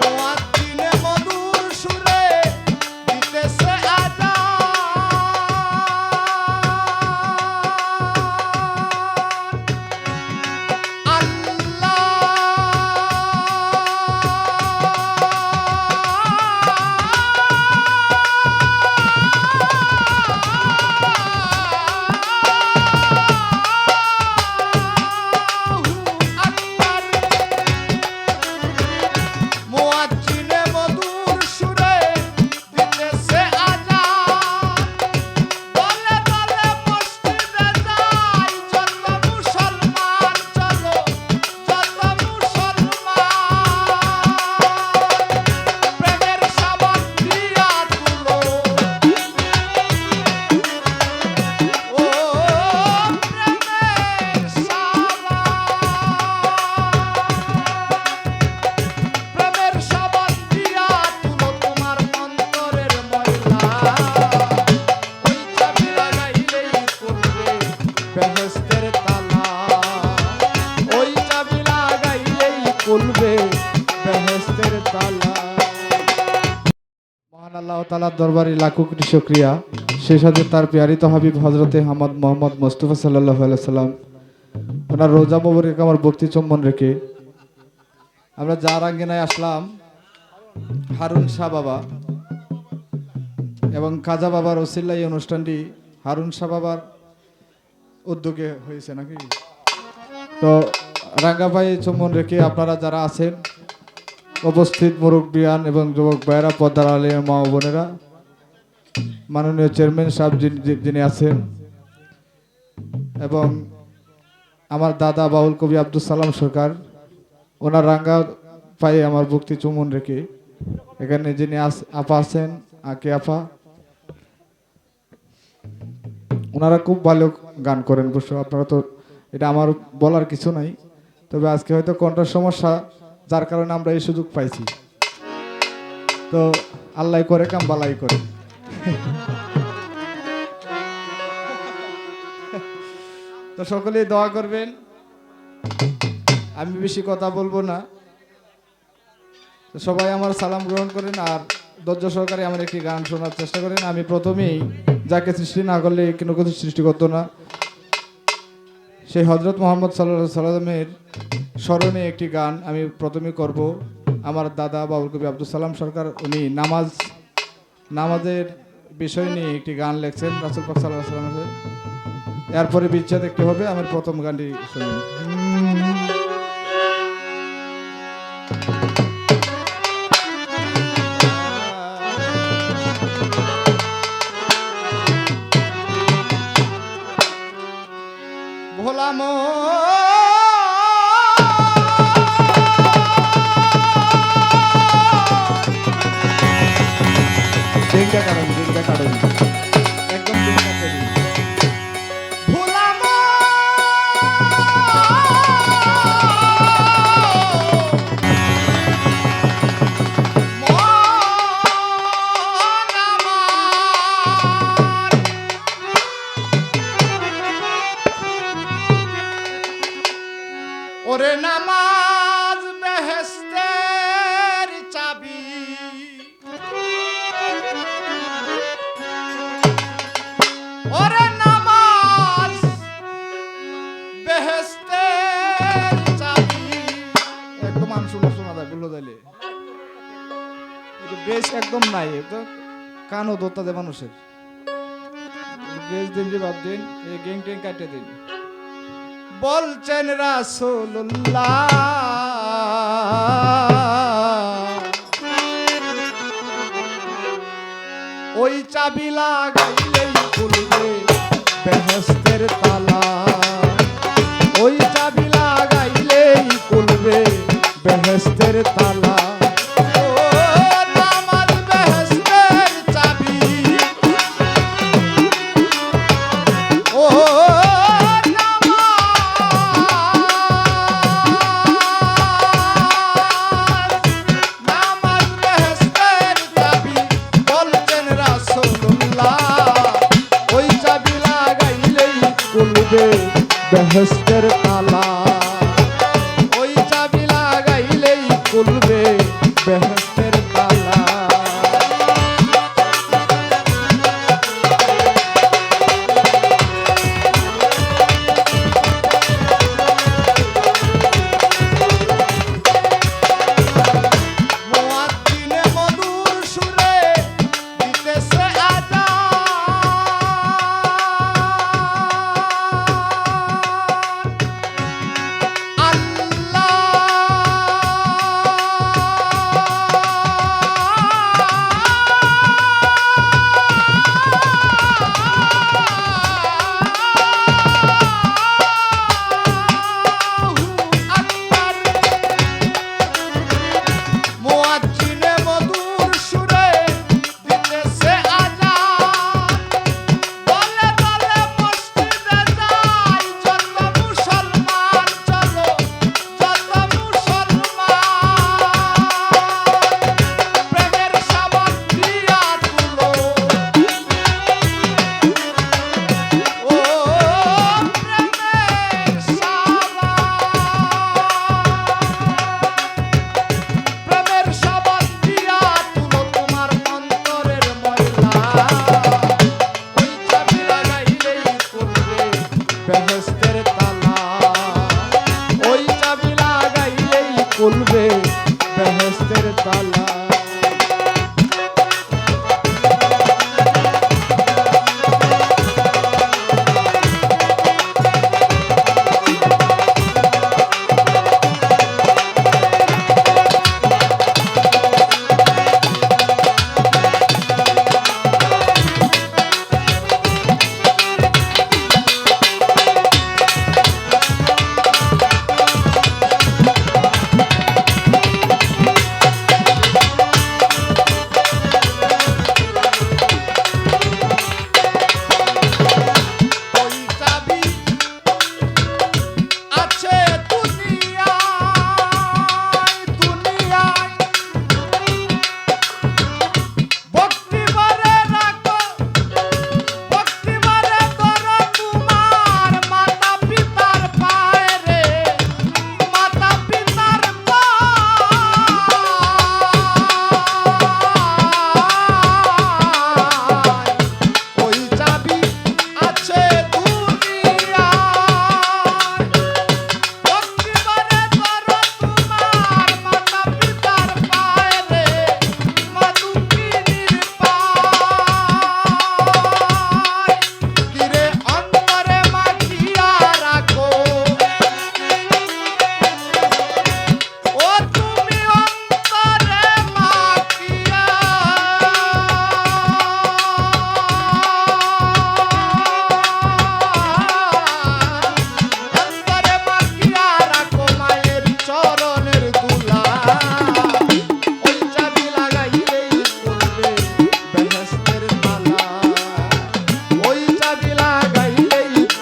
หัว তালার দরবারে লাখো কোটি শুকরিয়া। সেই সাথে তার পেয়ারিত হাবিব হজরতে হামাদ মোহাম্মদ মোস্তফা সাল্লাহ সাল্লাম, ওনার রোজা মোবারক আমার ভক্তি চম্বন রেখে। আমরা যার আঙ্গিনায় আসলাম, হারুন শাহ বাবা এবং কাজা বাবার ওসিল্লা এই অনুষ্ঠানটি হারুন শাহ বাবার উদ্যোগে হয়েছে নাকি? তো রাঙ্গাভাই চুম্বন রেখে আপনারা যারা আছেন উপস্থিত মুরব্বিয়ান এবং যুবক ভাইয়েরা, পদ্মার আলিয়া মা বোনেরা, মাননীয় চেয়ারম্যান সাহেব যিনি- আছেন, এবং আমার দাদা বাউল কবি আব্দুল সালাম সরকার, ওনার রাঙ্গা পায়ে আমার ভক্তি চুমন রেখে, এখানে যিনি আপা আছেন, আকে আপা, ওনারা খুব ভালো গান করেন অবশ্য আপনারা তো এটা আমার বলার কিছু নাই, তবে আজকে হয়তো কণ্ঠের সমস্যা যার কারণে আমরা এই সুযোগ পাইছি। তো আল্লাহ করে কাম, বালাই করে। তো সকলেই দোয়া করবেন। আমি বেশি কথা বলব না। সবাই আমার সালাম গ্রহণ করেন আর ধৈর্য সহকারে আমার একটি গান শোনার চেষ্টা করেন। আমি প্রথমেই যাকে সৃষ্টি না করলে কোনো কিছু সৃষ্টি করতো না। সেই হজরত মোহাম্মদ সাল্লাহ সাল্লামের স্মরণে একটি গান আমি প্রথমে করব। আমার দাদা বাবুল কবি আব্দুল সালাম সরকার, উনি নামাজ, নামাজের বিষয় নিয়ে একটি গান লেখছেন রাসুল পাক সাল্লাহ সাল্লামের। এরপরে বিচ্ছেদ একটি হবে আমার প্রথম গানটি শুনুন ডিঙ্গা কারণ ওরে নামাজ বলল, তাইলে? বেশ একদম নাই তো কানও দোতা মানুষের। বেশ দিন যে বাদ দিন, এই গেং টেং কাটে দিন। বলছেন রাসূলুল্লাহ, ওই চাবি লাগাইলেই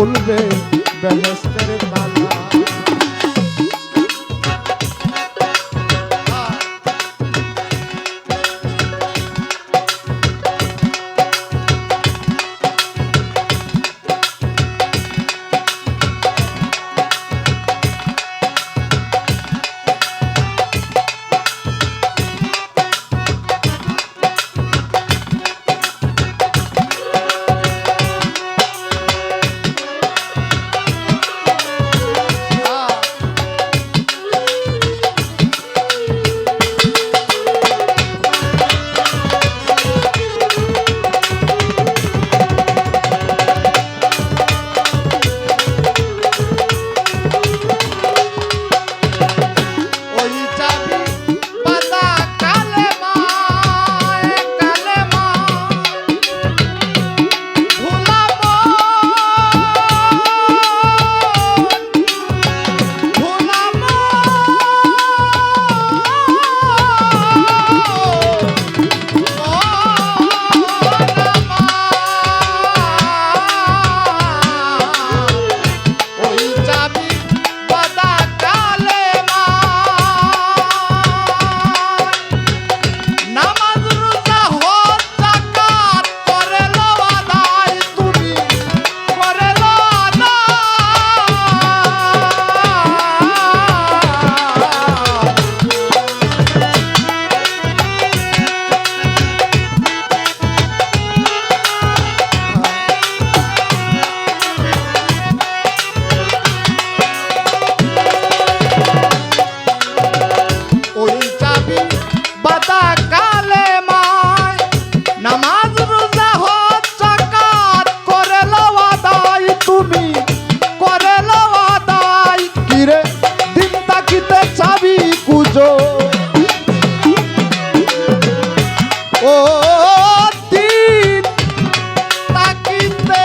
খুলবে বেহেস্তের ও দিন তাকিতে।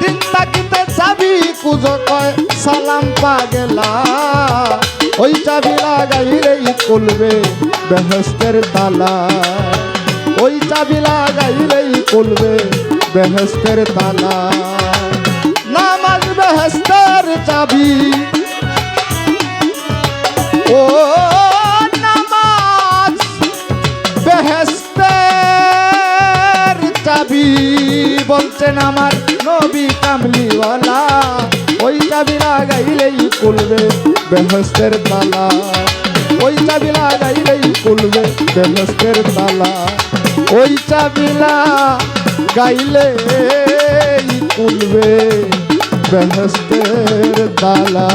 দিন তাকিতে চাবি কুজো কয়, সালাম পাগেলা। ওই চাবি লাগাইলেই খুলবে বেহেস্তের তালা। ওই চাবি লাগাইলেই খুলবে বেহেস্তের তালা। নামাজ বেহেস্তের চাবি ও নামাজ বলছেন আমার নবী কামলিওয়ালা। ওই চাবি লাগাইলেই খুলবে বেহেস্তের তালা। ওই চাবি লাগাইলেই খুলবে বেহেস্তের তালা। ওই চাবি গাইলে খুলবে বেহস্তের তালা।